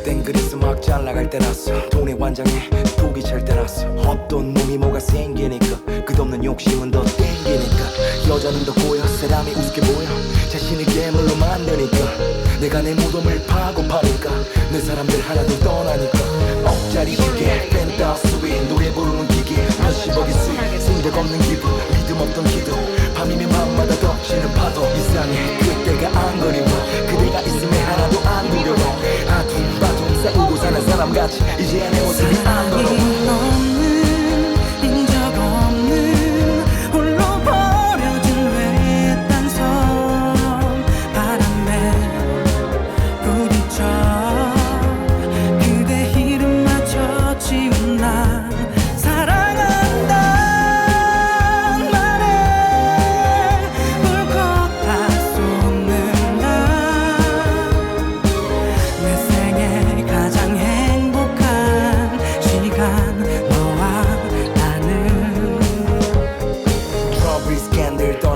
그땐 그래서 막 잘 나갈 때라서 돈의 완장에 독이 찰 때라서 없던 놈이 뭐가 생기니까 끝없는 욕심은 더 땡기니까 여자는 더 꼬여 사람이 우습게 보여 자신을 괴물로 만드니까 내가 내 무덤을 파고 파니까 내 사람들 하나도 떠나니까 억짜리 시계 펜타 스윗 노래 부르는 기계 몇십억의 수익 생각 없는 기분 믿음 없던 기도 밤이면 밤마다 덮치는 파도 이상해 사는 사람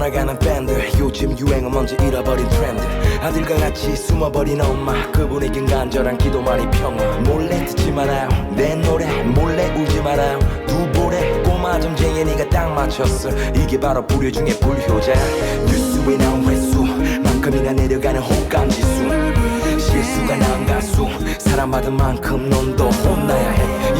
떠나가는 밴드. 요즘 유행은 먼저 잃어버린 트렌드. 아들과 같이 숨어버린 엄마. 그분에겐 간절한 기도만이 평화. 몰래 듣지 말아요. 내 노래 몰래 울지 말아요. 두 볼에 꼬마 점쟁이니가 딱 맞췄어. 이게 바로 불효 중에 불효자야 뉴스에 나온 횟수만큼이나 내려가는 호감지수. 실수가 난 가수. 사랑받은 만큼 넌 더 혼나야 해